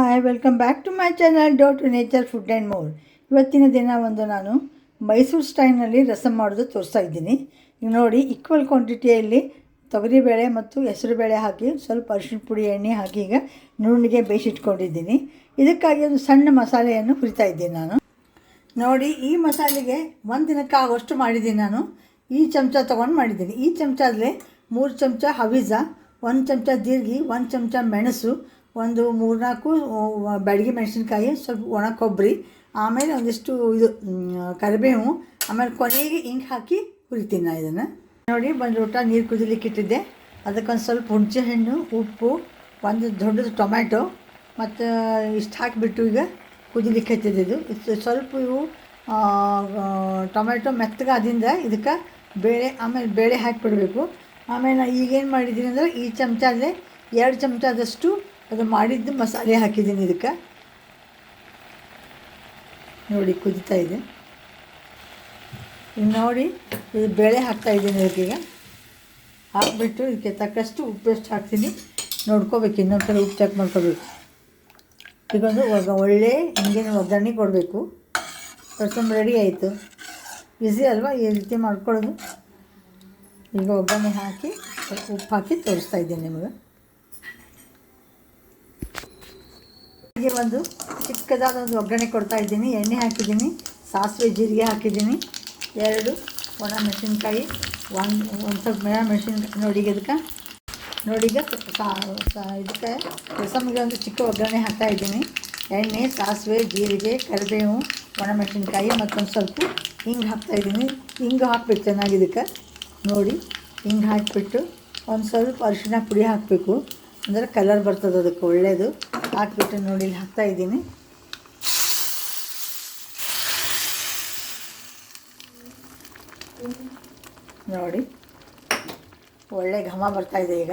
Hi welcome back to my channel dough to nature food and more ಇವತ್ತಿನ ದಿನ ಒಂದು ನಾನು ಮೈಸೂರು ಸ್ಟೈಲ್ನಲ್ಲಿ ರಸಂ ಮಾಡೋದು ತೋರಿಸ್ತಾ ಇದ್ದೀನಿ. ಈಗ ನೋಡಿ ಈಕ್ವಲ್ ಕ್ವಾಂಟಿಟಿಯಲ್ಲಿ ತೊಗರಿಬೇಳೆ ಮತ್ತು ಹೆಸರುಬೇಳೆ ಹಾಕಿ, ಸ್ವಲ್ಪ ಅರಿಶಿನ ಪುಡಿ, ಎಣ್ಣೆ ಹಾಕಿ ಈಗ ನುಣ್ಣಿಗೆ ಬೇಯಿಸಿಟ್ಕೊಂಡಿದ್ದೀನಿ ಇದಕ್ಕಾಗಿ ಒಂದು ಸಣ್ಣ ಮಸಾಲೆಯನ್ನು ಹುರಿತಾ ಇದ್ದೀನಿ ನಾನು. ನೋಡಿ, ಈ ಮಸಾಲೆಗೆ ಒಂದು ದಿನಕ್ಕೆ ಆಗೋಷ್ಟು ಮಾಡಿದ್ದೀನಿ ನಾನು. ಈ ಚಮಚ ತೊಗೊಂಡು ಮಾಡಿದ್ದೀನಿ. ಈ ಚಮಚದಲ್ಲೇ ಮೂರು ಚಮಚ ಹವಿಜ, ಒಂದು ಚಮಚ ಜೀರಿಗೆ, ಒಂದು ಚಮಚ ಮೆಣಸು ಒಂದು ಮೂರ್ನಾಲ್ಕು ಬ್ಯಾಡಗಿ ಮೆಣಸಿನ್ಕಾಯಿ, ಸ್ವಲ್ಪ ಒಣ ಕೊಬ್ಬರಿ, ಆಮೇಲೆ ಒಂದಿಷ್ಟು ಇದು ಕರಿಬೇವು, ಆಮೇಲೆ ಕೊನೆಗೆ ಹಿಂಗೆ ಹಾಕಿ ಹುರಿತೀನಿ ನಾನು ಇದನ್ನು. ನೋಡಿ ಒಂದು ಲೋಟ ನೀರು ಕುದಿಲಿಕ್ಕೆ ಇಟ್ಟಿದ್ದೆ. ಅದಕ್ಕೊಂದು ಸ್ವಲ್ಪ ಹುಣಸೆ ಹಣ್ಣು ಉಪ್ಪು, ಒಂದು ದೊಡ್ಡದು ಟೊಮ್ಯಾಟೊ, ಮತ್ತು ಇಷ್ಟು ಹಾಕಿಬಿಟ್ಟು ಈಗ ಕುದಿಲಿಕ್ಕೆ ಹಚ್ಚಿದ್ದು ಇದು. ಸ್ವಲ್ಪ ಇವು ಟೊಮ್ಯಾಟೊ ಮೆತ್ತಗಾದಿಂದ ಇದಕ್ಕೆ ಬೇಳೆ, ಆಮೇಲೆ ಬೇಳೆ ಹಾಕಿಬಿಡಬೇಕು. ಆಮೇಲೆ ನಾನು ಈಗೇನು ಮಾಡಿದ್ದೀನಿ ಅಂದರೆ ಈ ಚಮಚಲ್ಲೇ ಎರಡು ಚಮಚದಷ್ಟು ಅದು ಮಾಡಿದ್ದು ಮಸಾಲೆ ಹಾಕಿದ್ದೀನಿ ಇದಕ್ಕೆ. ನೋಡಿ, ಕುದಿತಾ ಇದೆ. ಈಗ ನೋಡಿ, ಇದು ಬೇಳೆ ಹಾಕ್ತಾ ಇದ್ದೀನಿ ಇದಕ್ಕೀಗ ಹಾಕ್ಬಿಟ್ಟು ಇದಕ್ಕೆ ತಕ್ಕಷ್ಟು ಉಪ್ಪು ಎಷ್ಟು ಹಾಕ್ತೀನಿ ನೋಡ್ಕೋಬೇಕು ಇನ್ನೊಂದು ಸಲ ಉಪ್ಪು ಚೆಕ್ ಮಾಡ್ಕೋಬೇಕು. ಈಗೊಂದು ಒಳ್ಳೆ ಹಿಂಗಿನ ಒಗ್ಗರಣೆ ಕೊಡಬೇಕು. ರಸಮ್ ರೆಡಿ ಆಯಿತು. ಈಸಿ ಅಲ್ವಾ? ಈ ರೀತಿ ಮಾಡ್ಕೊಳ್ಳೋದು. ಈಗ ಒಗ್ಗರಣೆ ಹಾಕಿ ಉಪ್ಪು ಹಾಕಿ ತೋರಿಸ್ತಾ ಇದ್ದೀನಿ ನಿಮಗೆ. ಹೀಗೆ ಒಂದು ಚಿಕ್ಕದಾದ ಒಂದು ಒಗ್ಗರಣೆ ಕೊಡ್ತಾ ಇದ್ದೀನಿ. ಎಣ್ಣೆ ಹಾಕಿದ್ದೀನಿ. ಸಾಸಿವೆ ಜೀರಿಗೆ ಹಾಕಿದ್ದೀನಿ. ಎರಡು ಒಣ ಮೆಣಸಿನ್ಕಾಯಿ ಒಂದು ಒಂದು ಸ್ವಲ್ಪ ಒಣ ಮೆಣಸಿನ್ಕಾಯಿ ನೋಡಿ ಈಗ ಇದಕ್ಕೆ. ನೋಡಿ ಈಗ ಇದಕ್ಕೆ ರಸಮಿಗೆ ಒಂದು ಚಿಕ್ಕ ಒಗ್ಗರಣೆ ಹಾಕ್ತಾ ಇದ್ದೀನಿ. ಎಣ್ಣೆ, ಸಾಸಿವೆ, ಜೀರಿಗೆ, ಕರಿಬೇವು ಒಣಮೆಣಸಿನ್ಕಾಯಿ ಮತ್ತೊಂದು ಸ್ವಲ್ಪ ಹಿಂಗೆ ಹಾಕ್ತಾ ಇದ್ದೀನಿ. ಹಿಂಗೆ ಹಾಕ್ಬೇಕು ಚೆನ್ನಾಗಿ ಇದಕ್ಕೆ. ನೋಡಿ, ಹಿಂಗೆ ಹಾಕಿಬಿಟ್ಟು ಒಂದು ಸ್ವಲ್ಪ ಅರಿಶಿನ ಪುಡಿ ಹಾಕಬೇಕು. ಅಂದರೆ ಕಲರ್ ಬರ್ತದೆ ಅದಕ್ಕೆ ಒಳ್ಳೆಯದು ಹಾಕ್ಬಿಟ್ಟು ನೋಡಿ, ಇಲ್ಲಿ ಹಾಕ್ತಾ ಇದ್ದೀನಿ. ನೋಡಿ, ಒಳ್ಳೆ ಘಮ ಬರ್ತಾ ಇದೆ ಈಗ.